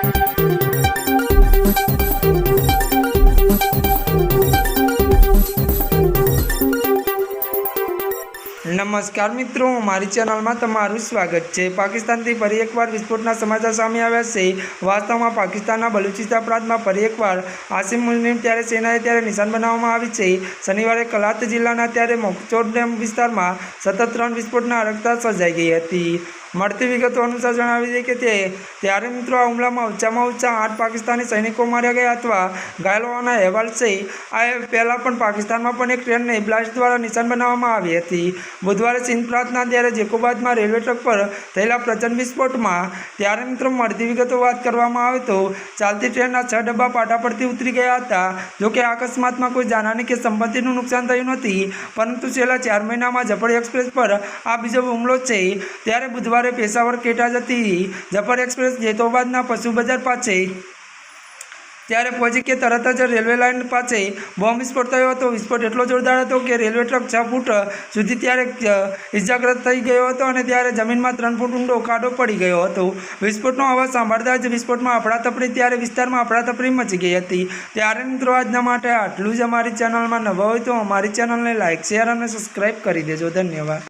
નમસ્કાર મિત્રો, મારી ચેનલમાં તમારું સ્વાગત છે. પાકિસ્તાનથી ફરી એકવાર વિસ્ફોટના સમાચાર સામે આવ્યા છે. વાસ્તવમાં પાકિસ્તાનના બલુચિસ્તાન પ્રાંતમાં ફરી એકવાર આસિમ મુસ્લિમ ત્યારે સેનાએ ત્યારે નિશાન બનાવવામાં આવી છે. શનિવારે કલાત જિલ્લાના ત્યારે મોકચોર ડેમ વિસ્તારમાં સતત ત્રણ વિસ્ફોટના અરગતા સર્જાઈ ગઈ હતી. મળતી વિગતો અનુસાર જણાવી દઈએ કે તે ત્યારે મિત્રો આ હુમલામાં ઓછામાં ઓછા આઠ પાકિસ્તાની સૈનિકો માર્યા ગયા અથવા ઘાયલ હોવાના અહેવાલ છે. આ પહેલાં પણ પાકિસ્તાનમાં પણ એક ટ્રેનને બ્લાસ્ટ દ્વારા નિશાન બનાવવામાં આવી હતી. બુધવારે સિંધ પ્રાંતના ત્યારે જેકોબાદમાં રેલવે ટ્રેક પર થયેલા પ્રચંડ વિસ્ફોટમાં ત્યારે મિત્રો મળતી વિગતો વાત કરવામાં આવે તો ચાલતી ટ્રેનના છ ડબ્બા પાટા પરથી ઉતરી ગયા હતા. જોકે અકસ્માતમાં કોઈ જાનહાની કે સંપત્તિનું નુકસાન થયું નથી. પરંતુ છેલ્લા ચાર મહિનામાં જફર એક્સપ્રેસ પર આ બીજો હુમલો છે. ત્યારે બુધવારે પેશાવર કેટા જતી જફર એક્સપ્રેસ જેતોબાદના પશુ બજાર પાસે. ત્યારે પહોંચી કે તરત જ રેલવે લાઇન પાસે બોમ્બ વિસ્ફોટ થયો હતો. વિસ્ફોટ એટલો જોરદાર હતો કે રેલવે ટ્રક છ ફૂટ સુધી ત્યારે ઇજાગ્રસ્ત થઈ ગયો હતો અને ત્યારે જમીનમાં ત્રણ ફૂટ ઊંડો ખાડો પડી ગયો હતો. વિસ્ફોટનો અવાજ સાંભળતા જ વિસ્ફોટમાં અફડાતફડી ત્યારે વિસ્તારમાં અફડાતફડી મચી ગઈ હતી. ત્યારે મિત્રો, આજના માટે આટલું જ અમારી ચેનલમાં નવા હોય તો અમારી ચેનલને લાઇક શેર અને સબસ્ક્રાઈબ કરી દેજો. ધન્યવાદ.